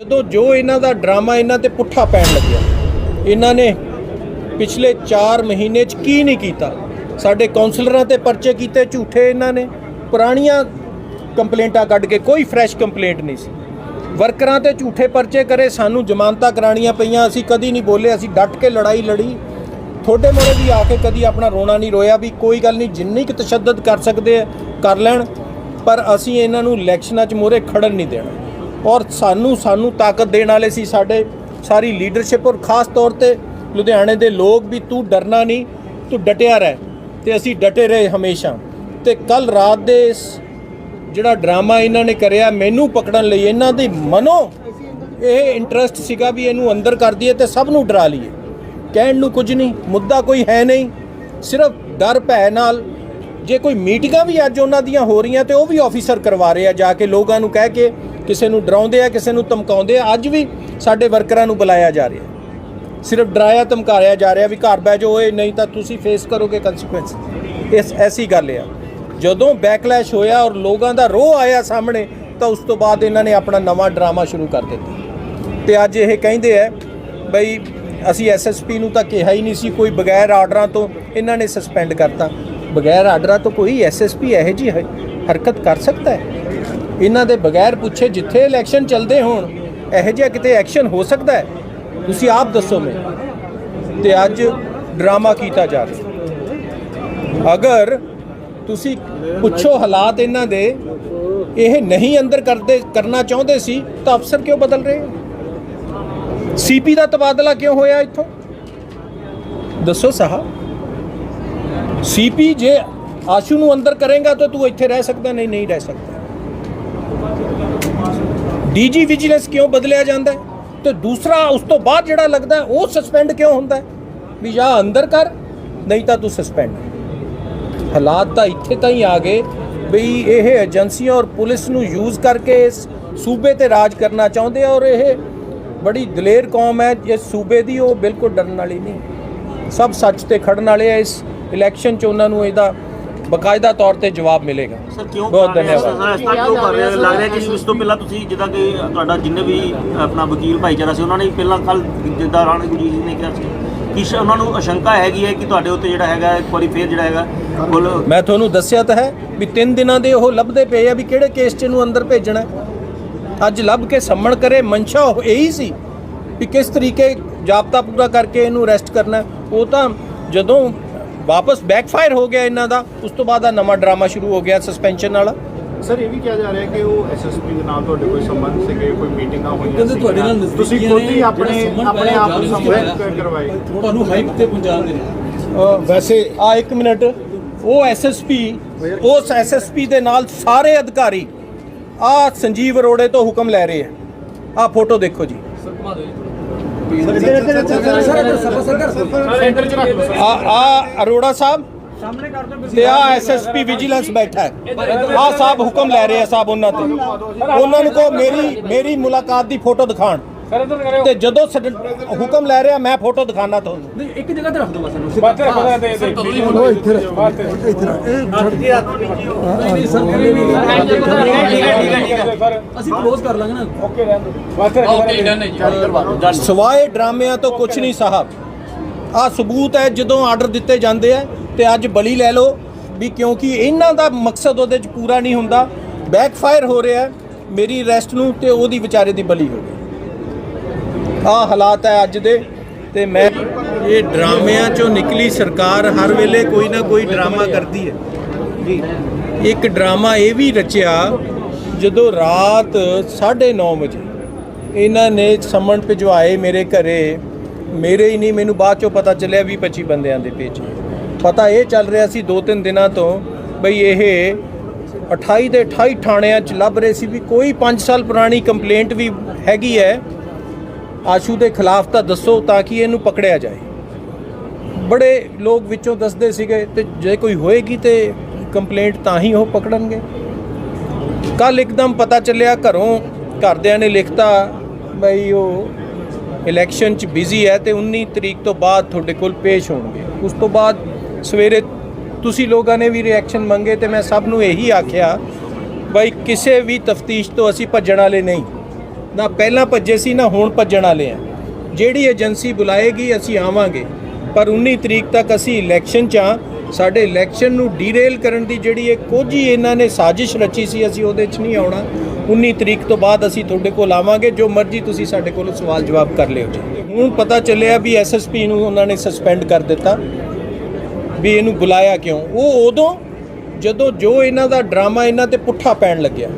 ਜਦੋਂ ਜੋ ਇਹਨਾਂ ਦਾ ਡਰਾਮਾ ਇਹਨਾਂ ਤੇ ਪੁੱਠਾ ਪੈਣ ਲੱਗਿਆ, ਇਹਨਾਂ ਨੇ ਪਿਛਲੇ 4 ਮਹੀਨੇ 'ਚ ਕੀ ਨਹੀਂ ਕੀਤਾ? ਸਾਡੇ ਕਾਉਂਸਲਰਾਂ ਤੇ ਪਰਚੇ ਕੀਤੇ, ਝੂਠੇ ਇਹਨਾਂ ਨੇ, ਪੁਰਾਣੀਆਂ ਕੰਪਲੇਂਟਾਂ ਕੱਢ ਕੇ ਕੋਈ ਫਰੈਸ਼ ਕੰਪਲੇਂਟ ਨਹੀਂ ਸੀ। ਵਰਕਰਾਂ ਤੇ ਝੂਠੇ ਪਰਚੇ ਕਰੇ, ਸਾਨੂੰ ਜ਼ਮਾਨਤਾਂ ਕਰਾਣੀਆਂ ਪਈਆਂ, ਅਸੀਂ ਕਦੀ ਨਹੀਂ ਬੋਲੇ, ਅਸੀਂ ਡਟ ਕੇ ਲੜਾਈ ਲੜੀ। ਤੁਹਾਡੇ ਮੋਰੇ ਵੀ ਆ ਕੇ ਕਦੀ ਆਪਣਾ ਰੋਣਾ ਨਹੀਂ ਰੋਇਆ ਵੀ ਕੋਈ ਗੱਲ ਨਹੀਂ, ਜਿੰਨੀ ਕੁ ਤਸ਼ੱਦਦ ਕਰ ਸਕਦੇ ਆ, ਕਰ ਲੈਣ, ਪਰ ਅਸੀਂ ਇਹਨਾਂ ਨੂੰ ਇਲੈਕਸ਼ਨਾਂ 'ਚ ਮੋਰੇ ਖੜਨ ਨਹੀਂ ਦੇਣਾ। ਔਰ ਸਾਨੂੰ ਸਾਨੂੰ ਤਾਕਤ ਦੇਣ ਵਾਲੇ ਸੀ ਸਾਡੇ ਸਾਰੀ ਲੀਡਰਸ਼ਿਪ ਔਰ ਖਾਸ ਤੌਰ ਤੇ ਲੁਧਿਆਣੇ ਦੇ ਲੋਕ ਵੀ ਤੂੰ ਡਰਨਾ ਨਹੀਂ, ਤੂੰ ਡਟਿਆ ਰਹਿ ਤੇ ਅਸੀਂ ਡਟੇ ਰਹੇ ਹਮੇਸ਼ਾ। ਤੇ ਕੱਲ ਰਾਤ ਦੇ ਇਸ ਜਿਹੜਾ ਡਰਾਮਾ ਇਹਨਾਂ ਨੇ ਕਰਿਆ, ਮੈਨੂੰ ਪਕੜਨ ਲਈ ਇਹਨਾਂ ਦੀ ਮਨੋ ਇਹ ਇੰਟਰਸਟ ਸੀਗਾ ਵੀ ਇਹਨੂੰ ਅੰਦਰ ਕਰ ਦਈਏ ਤੇ ਸਭ ਨੂੰ ਡਰਾ ਲਈਏ। ਕਹਿਣ ਨੂੰ ਕੁਝ ਨਹੀਂ, ਮੁੱਦਾ ਕੋਈ ਹੈ ਨਹੀਂ, ਸਿਰਫ ਡਰ ਭੈ ਨਾਲ ਜੇ ਕੋਈ ਮੀਟਿੰਗਾਂ ਵੀ ਅੱਜ ਉਹਨਾਂ ਦੀਆਂ ਹੋ ਰਹੀਆਂ ਤੇ ਉਹ ਵੀ ਆਫੀਸਰ ਕਰਵਾ ਰਹੇ ਆ ਜਾ ਕੇ, ਲੋਕਾਂ ਨੂੰ ਕਹਿ ਕੇ ਕਿਸੇ ਨੂੰ ਡਰਾਉਂਦੇ ਆ, ਕਿਸੇ ਨੂੰ ਧਮਕਾਉਂਦੇ ਆ, ਅੱਜ ਵੀ ਸਾਡੇ ਵਰਕਰਾਂ ਨੂੰ ਬੁਲਾਇਆ ਜਾ ਰਿਹਾ। ਸਿਰਫ ਡਰਾਇਆ ਧਮਕਾਇਆ ਜਾ ਰਿਹਾ ਵੀ ਘਰ ਬਹਿ ਜਾਓ, ਓਏ, ਨਹੀਂ ਤਾਂ ਤੁਸੀਂ ਫੇਸ ਕਰੋਗੇ ਕਨਸੀਕੁਐਂਸ ਇਸ, ਐਸੀ ਗੱਲ ਆ। ਜਦੋਂ ਬੈਕਲੈਸ਼ ਹੋਇਆ ਔਰ ਲੋਕਾਂ ਦਾ ਰੋਹ ਆਇਆ ਸਾਹਮਣੇ, ਤਾਂ ਉਸ ਤੋਂ ਬਾਅਦ ਇਹਨਾਂ ਨੇ ਆਪਣਾ ਨਵਾਂ ਡਰਾਮਾ ਸ਼ੁਰੂ ਕਰ ਦਿੱਤਾ। ਤੇ ਅੱਜ ਇਹ ਕਹਿੰਦੇ ਆ, ਬਈ ਅਸੀਂ ਐਸਐਸਪੀ ਨੂੰ ਤਾਂ ਕਿਹਾ ਹੀ ਨਹੀਂ ਸੀ, ਕੋਈ ਬਗੈਰ ਆਰਡਰਾਂ ਤੋਂ ਇਹਨਾਂ ਨੇ ਸਸਪੈਂਡ ਕਰਤਾ। ਬਗੈਰ ਆਰਡਰਾਂ ਤੋਂ ਕੋਈ ਐਸਐਸਪੀ ਇਹੋ ਜੀ ਹਰਕਤ ਕਰ ਸਕਦਾ ਹੈ? ਇਹਨਾਂ ਦੇ ਬਗੈਰ ਪੁੱਛੇ ਜਿੱਥੇ ਇਲੈਕਸ਼ਨ ਚੱਲਦੇ ਹੋਣ, ਇਹੋ ਜਿਹਾ ਕਿਤੇ ਐਕਸ਼ਨ ਹੋ ਸਕਦਾ ਹੈ? ਤੁਸੀਂ ਆਪ ਦੱਸੋ ਮੈਨੂੰ। ਤੇ ਅੱਜ ਡਰਾਮਾ ਕੀਤਾ ਜਾ ਰਿਹਾ ਅਗਰ ਤੁਸੀਂ ਪੁੱਛੋ ਹਾਲਾਤ ਇਹਨਾਂ ਦੇ, ਇਹ ਨਹੀਂ ਅੰਦਰ ਕਰਦੇ, ਕਰਨਾ ਚਾਹੁੰਦੇ ਸੀ, ਤਾਂ ਅਫਸਰ ਕਿਉਂ ਬਦਲ ਰਹੇ ਸੀਪੀ ਦਾ ਤਬਾਦਲਾ ਕਿਉਂ ਹੋਇਆ ਇੱਥੋਂ? ਦੱਸੋ ਸਾਹਬ। ਸੀਪੀ ਜੇ ਆਸ਼ੂ ਨੂੰ ਅੰਦਰ ਕਰੇਗਾ ਤਾਂ ਤੂੰ ਇੱਥੇ ਰਹਿ ਸਕਦਾ, ਨਹੀਂ ਨਹੀਂ ਰਹਿ ਸਕਦਾ। ਡੀਜੀ ਵਿਜੀਲੈਂਸ ਕਿਉਂ ਬਦਲਿਆ ਜਾਂਦਾ ਹੈ? ਤੇ ਦੂਸਰਾ, ਉਸ ਤੋਂ ਬਾਅਦ ਜਿਹੜਾ ਲੱਗਦਾ ਉਹ ਸਸਪੈਂਡ ਕਿਉਂ ਹੁੰਦਾ ਹੈ? ਵੀ ਜਾਂ ਅੰਦਰ ਕਰ, ਨਹੀਂ ਤਾਂ ਤੂੰ ਸਸਪੈਂਡ ਹਾਲਾਤ ਤਾਂ ਇੱਥੇ ਤਾਂ ਹੀ ਆ ਗਏ ਵੀ ਇਹ ਏਜੰਸੀਆਂ ਔਰ ਪੁਲਿਸ ਨੂੰ ਯੂਜ਼ ਕਰਕੇ ਇਸ ਸੂਬੇ ਤੇ ਰਾਜ ਕਰਨਾ ਚਾਹੁੰਦੇ ਆ ਔਰ ਇਹ ਬੜੀ ਦਲੇਰ ਕੌਮ ਹੈ, ਇਸ ਸੂਬੇ ਦੀ, ਉਹ ਬਿਲਕੁਲ ਡਰਨ ਵਾਲੀ ਨਹੀਂ। ਸਭ ਸੱਚ ਤੇ ਖੜਨ ਵਾਲੇ ਆ ਇਸ ਇਲੈਕਸ਼ਨ 'ਚ ਉਹਨਾਂ ਨੂੰ ਇਹਦਾ ਬਕਾਇਦਾ ਤੌਰ ਤੇ ਜਵਾਬ ਮਿਲੇਗਾ ਸਰ ਕਿਉਂ ਬਹੁਤ? ਧੰਨਵਾਦ ਸਰ, ਇਸ ਤਰ੍ਹਾਂ ਕਿਉਂ ਕਰ ਰਹੇ ਆ? ਲੱਗ ਰਿਹਾ ਕਿ ਇਸ ਤੋਂ ਪਹਿਲਾਂ ਤੁਸੀਂ ਜਿੱਦਾਂ ਕਿ ਤੁਹਾਡਾ ਜਿੰਨੇ ਵੀ ਆਪਣਾ ਵਕੀਲ ਭਾਈਚਾਰਾ ਸੀ ਉਹਨਾਂ ਨੇ ਪਹਿਲਾਂ ਕੱਲ ਜਿੱਦਾਂ ਰਾਣਾ ਗੁਰਜੀਤ ਜੀ ਨੇ ਕਿਹਾ ਸੀ ਕਿ ਸ਼- ਉਹਨਾਂ ਨੂੰ ਆਸ਼ੰਕਾ ਹੈਗੀ ਹੈ ਕਿ ਤੁਹਾਡੇ ਉੱਤੇ ਜਿਹੜਾ ਹੈਗਾ ਇੱਕ ਵਾਰੀ ਫੇਰ ਜਿਹੜਾ ਹੈਗਾ ਕੁੱਲ ਮੈਂ ਤੁਹਾਨੂੰ ਦੱਸਿਆ ਤਾਂ ਹੈ ਵੀ ਤਿੰਨ ਦਿਨਾਂ ਦੇ ਉਹ ਲੱਭਦੇ ਪਏ ਆ ਵੀ ਕਿਹੜੇ ਕੇਸ 'ਚ ਇਹਨੂੰ ਅੰਦਰ ਭੇਜਣਾ। ਅੱਜ ਲੱਭ ਕੇ ਸੰਮਣ ਕਰੇ ਮਨਸ਼ਾ ਉਹ ਇਹੀ ਸੀ ਵੀ ਕਿਸ ਤਰੀਕੇ ਜਾਬਤਾ ਪੂਰਾ ਕਰਕੇ ਇਹਨੂੰ ਅਰੈਸਟ ਕਰਨਾ। ਉਹ ਤਾਂ ਜਦੋਂ ਵਾਪਸ ਬੈਕਫਾਇਰ ਹੋ ਗਿਆ ਇਹਨਾਂ ਦਾ। ਉਸ ਤੋਂ ਬਾਅਦ ਆ ਨਵਾਂ ਡਰਾਮਾ ਸ਼ੁਰੂ ਹੋ ਗਿਆ ਸਸਪੈਂਸ਼ਨ ਵਾਲਾ ਸਰ ਇਹ ਵੀ ਕਿਹਾ ਜਾ ਰਿਹਾ ਕਿ ਉਹ ਐਸਐਸਪੀ ਦੇ ਨਾਲ ਤੁਹਾਡੇ ਕੋਈ ਸੰਬੰਧ ਸੀਗੇ ਕੋਈ ਮੀਟਿੰਗਾਂ ਹੋਈਆਂ ਕਹਿੰਦੇ ਤੁਹਾਡੇ ਨਾਲ। ਤੁਸੀਂ ਖੁਦ ਹੀ ਆਪਣੇ ਸੰਬੰਧ ਆਪਣੇ ਆਪ ਨੂੰ ਕੇ ਕਰਵਾਏ। ਤੁਹਾਨੂੰ ਹਾਈਪ ਤੇ ਪਹੁੰਚਾਉਂਦੇ ਨੇ। ਵੈਸੇ ਆ ਇੱਕ ਮਿੰਟ। ਉਹ ਐਸਐਸਪੀ ਉਸ ਐਸਐਸਪੀ ਦੇ ਨਾਲ ਸਾਰੇ ਅਧਿਕਾਰੀ ਆ ਸੰਜੀਵ ਅਰੋੜੇ ਤੋਂ ਹੁਕਮ ਲੈ ਰਹੇ ਆ। ਆ ਫੋਟੋ ਦੇਖੋ ਜੀ। ਆ ਆ ਅਰੋੜਾ ਸਾਹਿਬ। ਸਾਹਮਣੇ ਕਰ ਦਿਓ ਤੇ ਆ ਐਸਐਸਪੀ ਵਿਜੀਲੈਂਸ ਬੈਠਾ ਹੈ। ਆ ਸਾਹਿਬ ਹੁਕਮ ਲੈ ਰਹੇ ਆ ਸਾਹਿਬ ਉਹਨਾਂ ਤੇ। ਉਹਨਾਂ ਨੂੰ ਕੋ ਮੇਰੀ ਮੇਰੀ ਮੁਲਾਕਾਤ ਦੀ ਫੋਟੋ ਦਿਖਾਣ ਤੇ ਜਦੋਂ ਸਡ- ਹੁਕਮ ਲੈ ਰਿਹਾ ਮੈਂ ਫੋਟੋ ਦਿਖਾਣਾ ਤੁਹਾਨੂੰ। ਨਹੀਂ ਇੱਕ ਜਗ੍ਹਾ ਤੇ ਰੱਖ ਦਿਓ ਬਸ ਇਹਨੂੰ। ਨਹੀਂ ਸਰ ਅਸੀਂ ਕਲੋਜ਼ ਕਰ ਲਾਂਗੇ ਨਾ। ਸਵਾਏ ਡਰਾਮਿਆਂ ਤੋਂ ਕੁਝ ਨਹੀਂ ਸਾਹਿਬ। ਆ ਸਬੂਤ ਹੈ ਜਦੋਂ ਆਰਡਰ ਦਿੱਤੇ ਜਾਂਦੇ ਆ ਤੇ ਅੱਜ ਬਲੀ ਲੈ ਲਓ ਵੀ ਕਿਉਂਕਿ ਇਹਨਾਂ ਦਾ ਮਕਸਦ ਉਹਦੇ ਚ ਪੂਰਾ ਨਹੀਂ ਹੁੰਦਾ। ਬੈਕਫਾਇਰ ਹੋ ਰਿਹਾ ਹੈ, ਮੇਰੀ ਅਰੈਸਟ ਨੂੰ ਤੇ ਉਹਦੀ ਵਿਚਾਰੇ ਦੀ ਬਲੀ ਹੋ ਗਈ। ਆ ਹਾਲਾਤ ਹੈ ਅੱਜ ਦੇ ਤੇ ਮੈਂ ਇਹ ਡਰਾਮਿਆਂ ਚੋਂ ਨਿਕਲੀ ਸਰਕਾਰ ਹਰ ਵੇਲੇ ਕੋਈ ਨਾ ਕੋਈ ਡਰਾਮਾ ਕਰਦੀ ਹੈ। ਜੀ। ਇੱਕ ਡਰਾਮਾ ਇਹ ਵੀ ਰਚਿਆ ਜਦੋਂ ਰਾਤ 9:30 ਵਜੇ ਇਹਨਾਂ ਨੇ ਸਮਨ ਭਿਜਵਾਏ ਮੇਰੇ ਘਰੇ ਮੇਰੇ ਹੀ ਨਹੀਂ ਮੈਨੂੰ ਬਾਅਦ ਚੋਂ ਪਤਾ ਚੱਲਿਆ ਵੀ 25 ਬੰਦਿਆਂ ਦੇ ਭੇਜੇ ਪਤਾ ਇਹ ਚੱਲ ਰਿਹਾ ਸੀ ਦੋ ਤਿੰਨ ਦਿਨਾਂ ਤੋਂ ਬਈ ਇਹ 28 ਦੇ 28 ਥਾਣਿਆਂ 'ਚ ਲੱਭ ਰਹੇ ਸੀ ਵੀ ਕੋਈ 5 ਸਾਲ ਪੁਰਾਣੀ ਕੰਪਲੇਂਟ ਵੀ ਹੈਗੀ ਹੈ ਆਸ਼ੂ ਦੇ ਖਿਲਾਫ ਤਾਂ ਦੱਸੋ ਤਾਂ ਕਿ ਇਹਨੂੰ ਪਕੜਿਆ ਜਾਏ। ਬੜੇ ਲੋਕ ਵਿੱਚੋਂ ਦੱਸਦੇ ਸੀਗੇ ਤੇ ਜੇ ਕੋਈ ਹੋਏਗੀ ਤੇ ਕੰਪਲੇਂਟ ਤਾਂ ਹੀ ਉਹ ਪਕੜਨਗੇ। ਕੱਲ ਇੱਕਦਮ ਪਤਾ ਚੱਲਿਆ ਘਰੋਂ ਘਰਦਿਆਂ ਨੇ ਲਿਖਤਾ ਬਈ ਉਹ ਇਲੈਕਸ਼ਨ 'ਚ ਬਿਜ਼ੀ ਹੈ ਤੇ 19 ਤਰੀਕ ਤੋਂ ਬਾਅਦ ਤੁਹਾਡੇ ਕੋਲ ਪੇਸ਼ ਹੋਣਗੇ। ਉਸ ਤੋਂ ਬਾਅਦ ਸਵੇਰੇ ਤੁਸੀਂ ਲੋਕਾਂ ਨੇ ਵੀ ਰਿਐਕਸ਼ਨ ਮੰਗੇ ਤੇ ਮੈਂ ਸਭ ਨੂੰ ਇਹੀ ਆਖਿਆ ਬਈ ਕਿਸੇ ਵੀ ਤਫਤੀਸ਼ ਤੋਂ ਅਸੀਂ ਭੱਜਣ ਵਾਲੇ ਨਹੀਂ। ਨਾ ਪਹਿਲਾਂ ਭੱਜੇ ਸੀ, ਨਾ ਹੁਣ ਭੱਜਣ ਵਾਲੇ ਆ। ਜਿਹੜੀ ਏਜੰਸੀ ਬੁਲਾਏਗੀ, ਅਸੀਂ ਆਵਾਂਗੇ। ਪਰ 19 ਤਰੀਕ ਤੱਕ ਅਸੀਂ ਇਲੈਕਸ਼ਨ 'ਚ ਆ ਸਾਡੇ ਇਲੈਕਸ਼ਨ ਨੂੰ ਡੀਰੇਲ ਕਰਨ ਦੀ ਜਿਹੜੀ ਇਹ ਕੋਝੀ ਇਹਨਾਂ ਨੇ ਸਾਜ਼ਿਸ਼ ਰਚੀ ਸੀ, ਅਸੀਂ ਉਹਦੇ 'ਚ ਨਹੀਂ ਆਉਣਾ। 19 ਤਰੀਕ ਤੋਂ ਬਾਅਦ ਅਸੀਂ ਤੁਹਾਡੇ ਕੋਲ ਆਵਾਂਗੇ। ਜੋ ਮਰਜ਼ੀ ਤੁਸੀਂ ਸਾਡੇ ਕੋਲ ਸਵਾਲ ਜਵਾਬ ਕਰ ਲਿਓ ਜੀ। ਹੁਣ ਪਤਾ ਚੱਲਿਆ ਵੀ ਐਸਐਸਪੀ ਨੂੰ ਉਹਨਾਂ ਨੇ ਸਸਪੈਂਡ ਕਰ ਦਿੱਤਾ। ਵੀ ਇਹਨੂੰ ਬੁਲਾਇਆ ਕਿਉਂ? ਉਹ ਉਦੋਂ ਜਦੋਂ ਜੋ ਇਹਨਾਂ ਦਾ ਡਰਾਮਾ ਇਹਨਾਂ ਤੇ ਪੁੱਠਾ ਪੈਣ ਲੱਗਿਆ।